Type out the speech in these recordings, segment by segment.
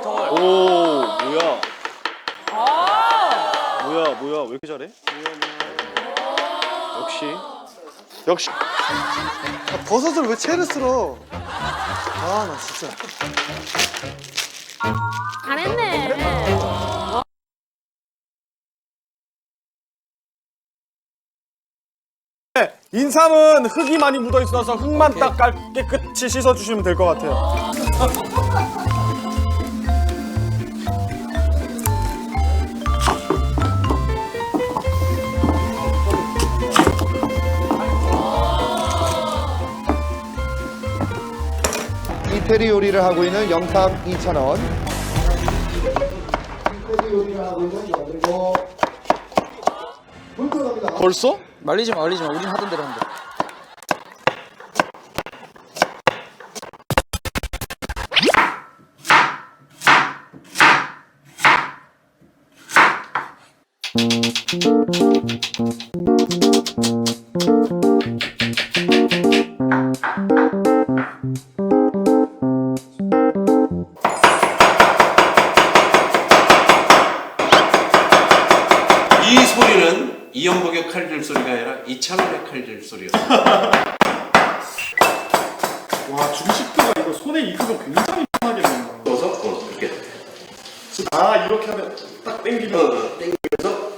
쓰레기통을. 오 뭐야? 뭐야 뭐야 왜 이렇게 잘해? 역시 역시 버섯을 왜 채를 쓸어? 아, 나 진짜. 잘했네. 인삼은 흙이 많이 묻어 있어서 흙만 딱 깔, 깨끗이 씻어 주시면 될 것 같아요. 이태리 요리를 하고 있는 영탁 2,000원. 이태리 요리를 하고 있는 여그리고 불 들어갑니다. 벌써? 말리지 마, 말리지 마. 우린 하던 대로 하면 이연복의 칼질 소리가 아니라 이찬원의 칼질 소리였어요. 와 중식도가 이거 손에 익히고 굉장히 편하겠네요. 넣어서 어, 이렇게 아 이렇게 하면 딱 땡기면 어, 땡겨서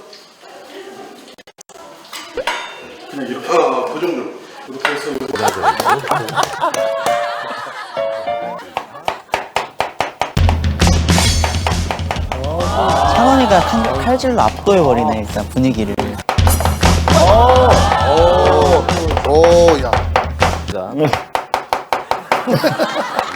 그냥 이렇게 어, 그 정도. 이렇게 해서 이렇게. 찬원이가 칼- 칼질로 압도해버리네 일단 분위기를 오, 야.